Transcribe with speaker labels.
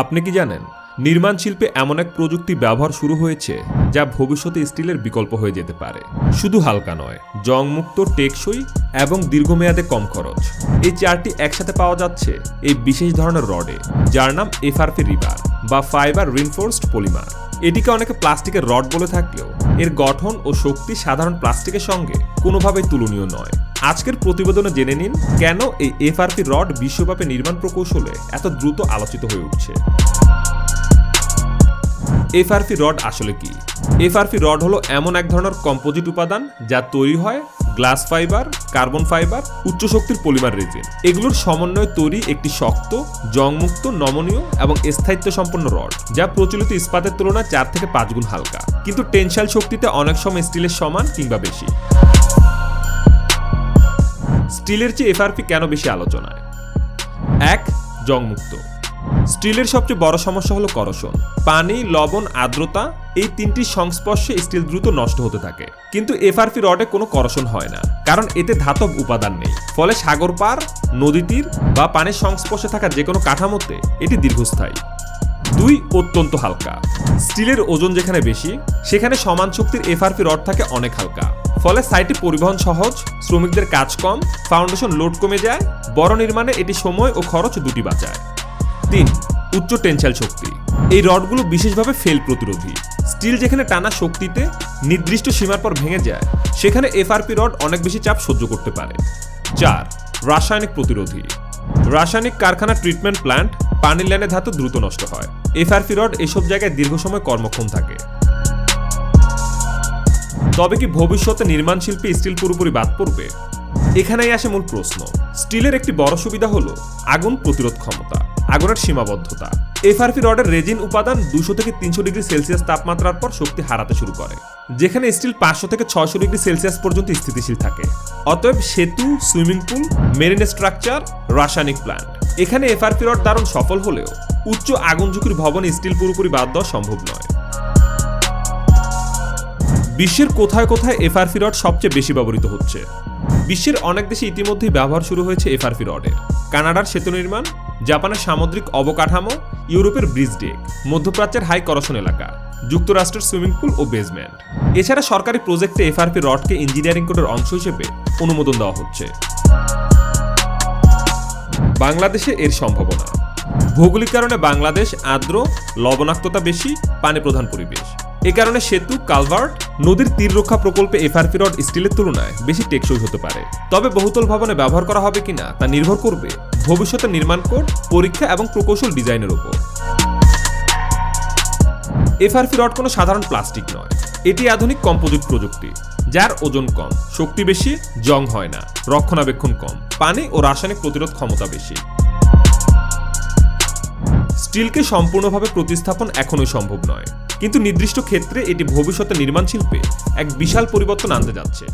Speaker 1: আপনি কি জানেন, নির্মাণ শিল্পে এমন এক প্রযুক্তি ব্যবহার শুরু হয়েছে যা ভবিষ্যতে স্টিলের বিকল্প হয়ে যেতে পারে। শুধু হালকা নয়, জংমুক্ত টেকসই এবং দীর্ঘমেয়াদে কম খরচ। এই চারটি একসাথে পাওয়া যাচ্ছে এই বিশেষ ধরনের রডে, যার নাম এফআরপি রিবার বা ফাইবার রিনফোর্সড পলিমার। এটিকে অনেকে প্লাস্টিকের রড বলে থাকলেও এর গঠন ও শক্তি সাধারণ প্লাস্টিকের সঙ্গে কোনোভাবে তুলনীয় নয়। আজকের প্রতিবেদনে জেনে নিন কেন এই এফআরপি রড বিশ্বব্যাপী নির্মাণ প্রকৌশলে এত দ্রুত আলোচিত হয়ে উঠছে। এফআরপি রড আসলে কি? এফআরপি রড হলো এমন এক ধরনের কম্পোজিট উপাদান যা তৈরি হয় গ্লাস ফাইবার, কার্বন ফাইবার উচ্চ শক্তির পলিমার রেজিন। এগুলোর সমন্বয়ে তৈরি একটি শক্ত, জংমুক্ত, নমনীয় এবং স্থায়িত্ব সম্পন্ন রড, যা প্রচলিত ইস্পাতের তুলনায় চার থেকে পাঁচ গুণ হালকা। কিন্তু টেনশাল শক্তিতে অনেক সময় স্টিলের সমান কিংবা বেশি। স্টিলের চেয়ে এফআরপি কেন বেশি আলোচনায়? এক, জংমুক্ত। স্টিলের সবচেয়ে বড় সমস্যা হলো করশন। পানি, লবণ, আর্দ্রতা, এই তিনটি সংস্পর্শে স্টিল দ্রুত নষ্ট হতে থাকে। কিন্তু এফআরপি রডে কোনো করশন হয় না, কারণ এতে ধাতব উপাদান নেই। ফলে সাগর পার, নদী তীর বা পানির সংস্পর্শে থাকা যে কোনো কাঠামোতে এটি দীর্ঘস্থায়ী। দুই, অত্যন্ত হালকা। স্টিলের ওজন যেখানে বেশি, সেখানে সমান শক্তির এফআরপি রড থাকে অনেক হালকা। ফলে সাইটে পরিবহন সহজ, শ্রমিকদের কাজ কম, ফাউন্ডেশন লোড কমে যায়, বড় নির্মাণে এটি সময় ও খরচ দুটি বাঁচায়। তিন, উচ্চ টেনশাল শক্তি। এই রডগুলো বিশেষভাবে ফেল প্রতিরোধী। স্টিল যেখানে টানা শক্তিতে নির্দিষ্ট সীমার পর ভেঙে যায়, সেখানে এফআরপি রড অনেক বেশি চাপ সহ্য করতে পারে। চার, রাসায়নিক প্রতিরোধী। রাসায়নিক কারখানা ট্রিটমেন্ট প্ল্যান্ট পানির লাইনে ধাতু দ্রুত নষ্ট হয়। এফআরপি রড এসব জায়গায় দীর্ঘ সময় কর্মক্ষম থাকে। তবে কি ভবিষ্যতে নির্মাণ শিল্পে স্টিল পুরোপুরি বাদ পড়বে? এখানেই আসে মূল প্রশ্ন। স্টিলের একটি বড় সুবিধা হলো আগুন প্রতিরোধ ক্ষমতা। আগুনের সীমাবদ্ধতা। এফআরপি রডের রেজিন উপাদান দুশো থেকে তিনশো ডিগ্রি সেলসিয়াস তাপমাত্রার পর শক্তি হারাতে শুরু করে, যেখানে স্টিল পাঁচশো থেকে ছয়শো ডিগ্রি সেলসিয়াস পর্যন্ত স্থিতিশীল থাকে। অতএব সেতু, সুইমিং পুল, মেরিন স্ট্রাকচার, রাসায়নিক প্ল্যান্ট এখানে এফআরপি রড দারুণ সফল হলেও উচ্চ আগুন ঝুঁকির ভবনে স্টিল পুরোপুরি বাদ দেওয়া সম্ভব নয়। বিশ্বের কোথায় কোথায় এফআরপি রড সবচেয়ে বেশি ব্যবহৃত হচ্ছে? বিশ্বের অনেক দেশে ইতিমধ্যেই ব্যবহার শুরু হয়েছে এফআরপি রডের কানাডার সেতু নির্মাণ জাপানের সামুদ্রিক অবকাঠামো, ইউরোপের ব্রিজ ডেক, মধ্যপ্রাচ্যের হাই করশন এলাকা, যুক্তরাষ্ট্রের সুইমিং পুল ও বেসমেন্ট। এছাড়া সরকারি প্রজেক্টে এফআরপি রডকে ইঞ্জিনিয়ারিং কোডের অংশ হিসেবে অনুমোদন দেওয়া হচ্ছে। বাংলাদেশে এর সম্ভাবনা। ভৌগোলিক কারণে বাংলাদেশ আর্দ্র, লবণাক্ততা বেশি, পানি প্রধান পরিবেশ। এ কারণে সেতু, কালভার্ট, নদীর তীর রক্ষা প্রকল্পে এফআরপি রড স্টিলের তুলনায় বেশি টেকসই হতে পারে। তবে বহুতল ভবনে ব্যবহার করা হবে কিনা তা নির্ভর করবে ভবিষ্যতে নির্মাণ কোড, পরীক্ষা এবং প্রকৌশল ডিজাইনের উপর এফআরপি রড কোনো সাধারণ প্লাস্টিক নয়। এটি আধুনিক কম্পোজিট প্রযুক্তি, যার ওজন কম, শক্তি বেশি, জং হয় না, রক্ষণাবেক্ষণ কম, পানি ও রাসায়নিক প্রতিরোধ ক্ষমতা বেশি। স্টিলকে সম্পূর্ণভাবে প্রতিস্থাপন এখনোই সম্ভব নয়। কিন্তু নির্দিষ্ট ক্ষেত্রে এটি ভবিষ্যতে নির্মাণ শিল্পে এক বিশাল পরিবর্তন আনতে যাচ্ছে।